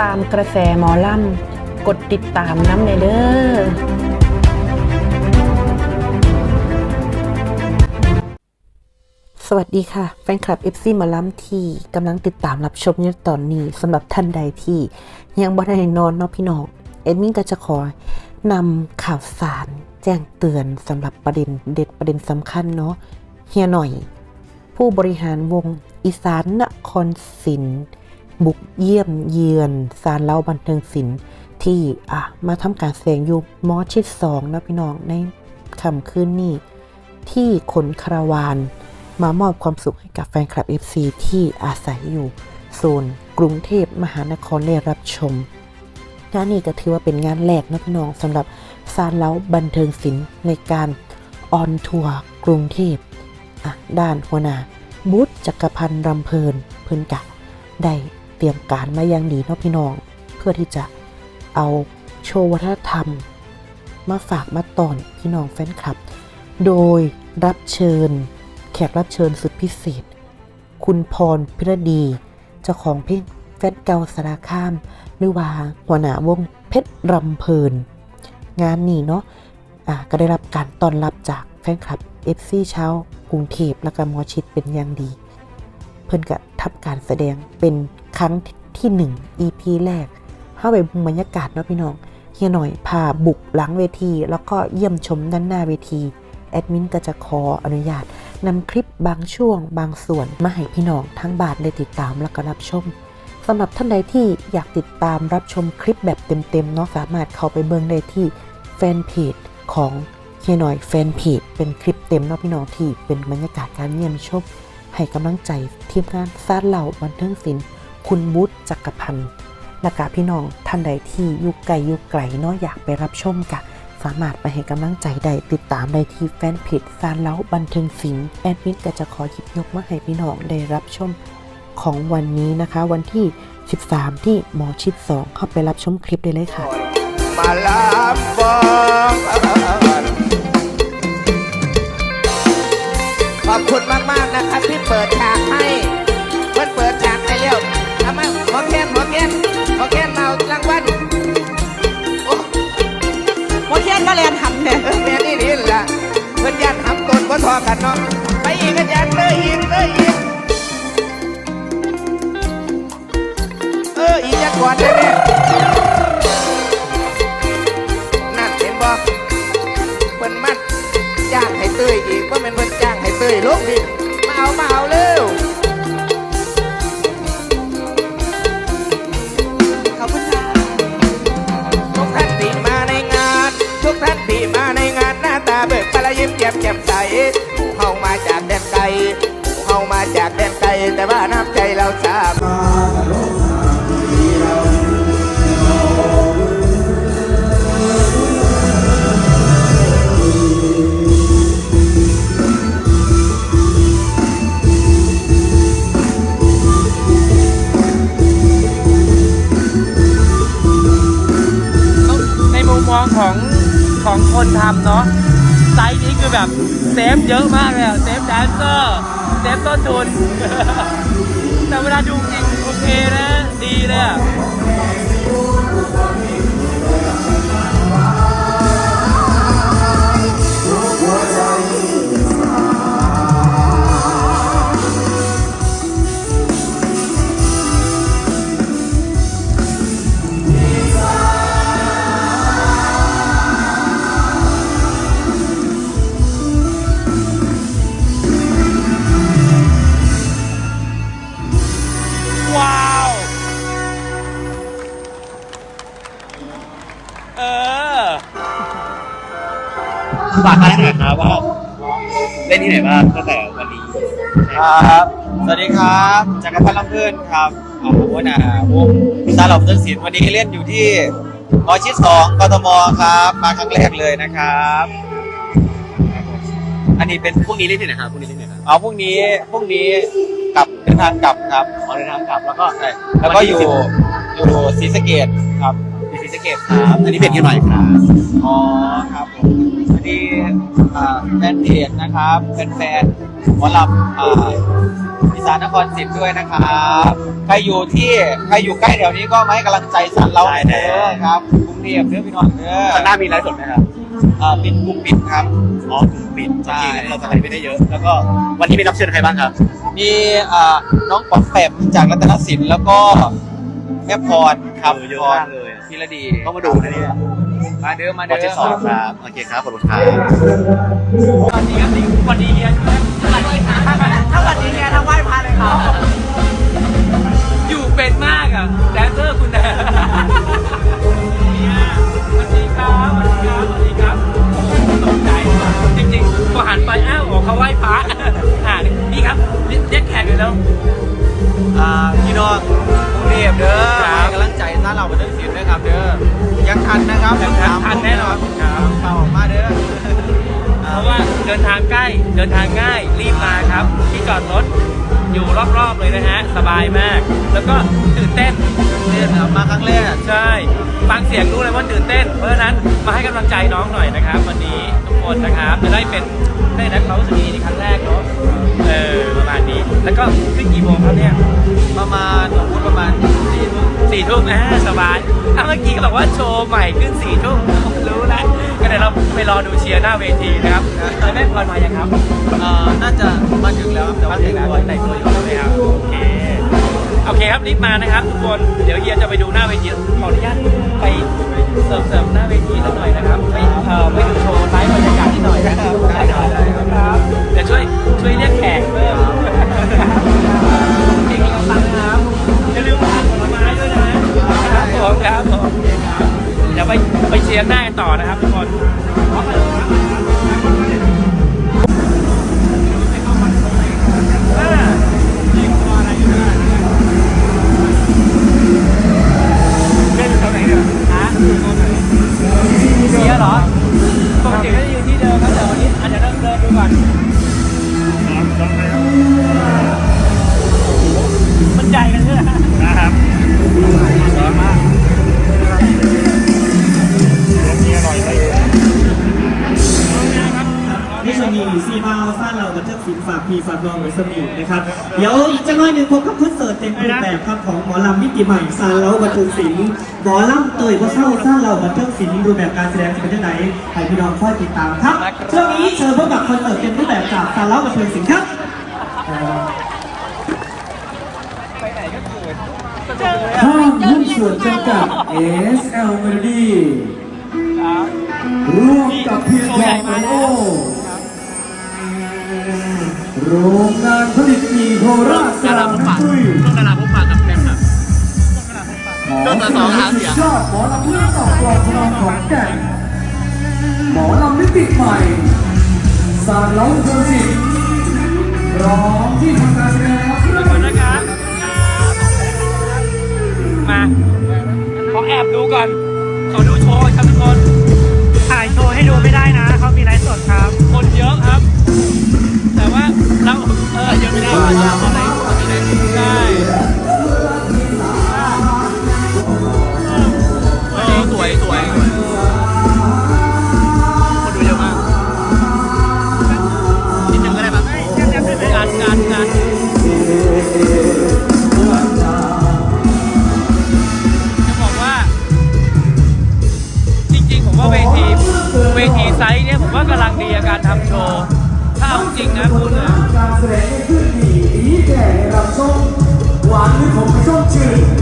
ตามกระแสหมอลำกดติดตามน้ำในเด้อสวัสดีค่ะ แฟนคลับ FC หมอลำที่กำลังติดตามรับชมอยู่ตอนนี้สำหรับท่านใดที่ ยังบ่ได้นอนเนาะพี่น้องเอดมินก็จะขอนำข่าวสารแจ้งเตือนสำหรับประเด็นเด็ดประเด็นสำคัญเนาะเฮียหน่อย ผู้บริหารวงอีสานนครศิลป์ บุกเยี่ยมเยือนสารเล่าบันเทิงศิลป์ที่อะมาทำการแสดงอยู่มอชิดสองนะพี่น้องในค่ำคืนนี้ที่ขนคาราวาน มามอบความสุขให้กับแฟนคลับ FC ที่อาศัยอยู่โซนกรุงเทพมหานครได้รับชมงานนี้ก็ถือว่าเป็นงานแรกนะพี่น้องสำหรับซานเล้าบันเทิงศิลป์ในการออนทัวร์กรุงเทพอะด้านหัวหน้าบูธจักรพันธ์รำเพลินเพิ่นกะได้ เตรียมการมาอย่างดีเนาะพี่น้อง เพื่อที่จะเอาโชว์วัฒนธรรม มาฝากมาตอนพี่น้องแฟนคลับ โดยรับเชิญ แขกรับเชิญสุดพิเศษ คุณพรพิรดี เจ้าของเพลงแฟนเก่าสารคามหรือว่าหัวหน้าวงเพชรรำเพลิน งานนี้เนาะอะก็ได้รับการต้อนรับจากแฟนคลับ FC ชาวกรุงเทพและก็มอชิดเป็นอย่างดี เพิ่อนก็ทำการแสดงเป็น ครั้งที่1 EP แรกเข้าไปบรรยากาศเนาะพี่น้องเฮียหน่อยพาบุกหลังเวที แล้วก็เยี่ยมชมด้านหน้าเวที แอดมินก็จะขออนุญาตนำคลิปบางช่วง บางส่วนมาให้พี่น้องทั้งบาทได้ติดตามและก็รับชมสำหรับท่านใดที่อยากติดตามรับชมคลิปแบบเต็มๆเนาะสามารถเข้าไปเบิ่งได้ที่แฟนเพจของเฮียหน่อยแฟนเพจเป็นคลิปเต็มเนาะพี่น้องที่เป็นบรรยากาศการเยี่ยมชมให้กำลังใจทีมงานซาดเหล่าบันเทิงศิลป์ คุณบุตรจักรพันธ์และกาพี่น้องท่านใดที่ยู่ไกลยู่ไกลเนาะอยากไปรับชมกะสามารถไปให้กำลังใจได้ติดตามได้ที่แฟนเพจซานเล้าบันเทิงศิลป์แอดมินก็จะขอหยิบยกมาให้พี่น้องได้รับชมของวันนี้นะคะ วันที่ 13 ที่หมอชิด 2 เข้าไปรับชมคลิปได้เลยค่ะ มาลาฟองขอบคุณมาก ๆ นะครับที่เปิดฉากให้ เลยอีกเลยอีกเอออีกจักก่อนได้ไหมนั่นเห็นบ่เพิ่นมัดจ้างให้เต้ยอีกว่าเป็นเพิ่นจ้างให้เต้ยลงดิมาเอามาเอาเร็วขอบคุณค่ะทุกท่านที่มาในงาน ทุกท่านที่มาในงานหน้าตาเบิกบานและยิ้มแย้มแจ่มใส แต่ว่าน้ำใจเราสามในมุมมองของของคนทำเนาะไซส์นี้คือแบบเซฟเยอะมากเลยอะเซฟแดนเซอร์ เซฟต้นทุน แต่เวลาดูจริงโอเคนะ ดีเลยอะ ฝากให้หน่อยครับว่าเล่นที่ไหนบ้างตั้งแต่วันนี้ครับ สวัสดีครับจักรพันธ์ลำเพื่อนครับอ๋อหัวหน้าวงซาหลบเรื่องศิลป์วันนี้เล่นอยู่ที่มอชิดสองกทมครับ มาครั้งแรกเลยนะครับ อันนี้เป็นพวกนี้เล่นที่ไหนครับพวกนี้เล่นที่ไหนครับเอาพรุ่งนี้พรุ่งนี้กลับเดินทางกลับครับขอเดินทางกลับแล้วก็ใช่แล้วก็อยู่อยู่ศรีสะเกดครับที่ศรีสะเกษครับ อันนี้เป็นที่หน่อยครับ อ๋อครับผม อันนี้อ่าแฟนเพจนะครับแฟนๆหมอลำอ่าอีสานนครศรีด้วยนะครับใครอยู่ที่ใครอยู่ใกล้แถวนี้ก็มาให้กำลังใจสันเราได้แน่เด้อครับกรุงเทพเด้อพี่น้องเด้อข้างหน้ามีไลฟ์สดไหมครับอ่าเป็นกลุ่มปิดครับอ๋อกลุ่มปิดใช่จริงๆเราสไลด์ไม่ได้เยอะ แล้วก็วันนี้มีรับเชิญใครบ้างครับมีอ่าน้องป๋อมแปมจากรัตนสินแล้วก็แม่พรครับเออเยอะพรมากเลยพิรดีต้องมาดูนะเนี่ย มาเด้อมาวัเด้นอที่สองครับ โอเคครับ ขอบคุณครับสวัสดีครับสวัสดีเฮียใช่ไหมถ้าวันนี้เนี่ยทั้งไหว้พระเลยครับอยู่เป็นมากอะแดนเซอร์คุณนะเนี่ยสวัสดีครับสวัสดีครับสวัสดีครับโอ้โหตกใจจริงๆพอหันไปอ้าวอ๋อเขาไหว้พระอ่านี่ครับเรียกแขกเลยแล้วอ่าพี่น้องกรุงเทพเด้อครับให้กำลังใจท่านเราไปทั้งสิน นะครับเด้อยังทันนะครับยังทันทันแน่นอนครับเข้าออกมาเด้อเพราะว่าเดินทางใกล้เดินทางง่ายรีบมาครับ ที่จอดรถอยู่รอบๆเลยนะฮะสบายมาก แล้วก็ตื่นเต้นเล่นครับมาครั้งแรกใช่ฟังเสียงรู้เลยว่าตื่นเต้น เพราะฉะนั้นมาให้กำลังใจน้องหน่อยนะครับ วันนี้ทุกคนนะครับจะได้เป็นได้นักเขามรู้สึกดีในครั้งแรกเนาะเออประมาณนี้ แล้วก็ขึ้นกี่โมงครับเนี่ยประมาณสมมติประมาณสี่ทุ่มสี่ทุ่มอ่าสบายอะ เมื่อกี้ก็บอกว่าโชว์ใหม่ขึ้นสี่ทุ่มรู้แล้วก็เดี๋ยวเราไปรอดูเชียร์หน้าเวทีนะครับแล้วแม่พรมายังครับเอ่อน่าจะมาถึงแล้วครับแต่ว่าแต่แต่งงตัวตัวแต่งตัวอยู่ใช่ไหมครับโอเคโอเคครับรีบมานะครับทุกคนเดี๋ยวเฮียจะไปดูหน้าเวทีขออนุญาตไปเสิร์ฟเสิร์ฟหน้าเวทีสักหน่อยนะครับไปเอ่อไปดูโชว์ไลฟ์บรรยากาศนิดหน่อยนะครับได้ได้ครับเดี๋ยวช่วยช่วยเรียกแขกเพิ่ม ไปไปเชียร์หน้ากันต่อนะครับทุกคนเลยครับอ่าเล่นอยู่แถวไหนเนี่ยฮะเสียเหรอปกติก็จะอยู่ที่ พบกับคอนเสิร์ตเต็มรูปแบบครับของหมอลำมิติใหม่ซานเล้าบันเทิงศิลป์หมอลำเตยว่าเศร้าซ่านเราบันเทิงศิลป์รูปแบบการแสดงจะเป็นยังไงให้พี่น้องคอยติดตามครับช่วงนี้เชิญพบกับคอนเสิร์ตเต็มรูปแบบจากซานเล้าบันเทิงศิลป์ครับห้างหุ้นส่วนจำกัด SL Melody ร่วมกับเพียรทองไอโอ โรงงานผลิตหมีโคราชสระบุรีต้องดาราพบปะกับแฟนคลับหมอลำสุดยอดหมอลำเพื่อต่อกลองพลังของแก่นหมอลำมิติใหม่สารเล้าเทิงศิลป์ร้องที่ทำการแสดงครับขอบคุณนะครับมาขอแอบดูก่อนขอดูโชว์ครับทุกคนถ่ายโชว์ให้ดูไม่ได้นะเขามีไลฟ์สดครับ ออยอะไม่ได้เยอะอะไรใช่เออสวยสวยคนดูเยอะมากนิดนึงก็ได้มั้งการการการจะบอกว่า จริงๆ ผมว่าเวที เวทีไซส์เนี่ยผมว่ากำลังดีกับการทำโชว์ ถ้าเอาจริงนะคุณอะการ แสดงให้ขึ้นดีดีแก่รับชมหวานหรือผมไม่ชอบชื่น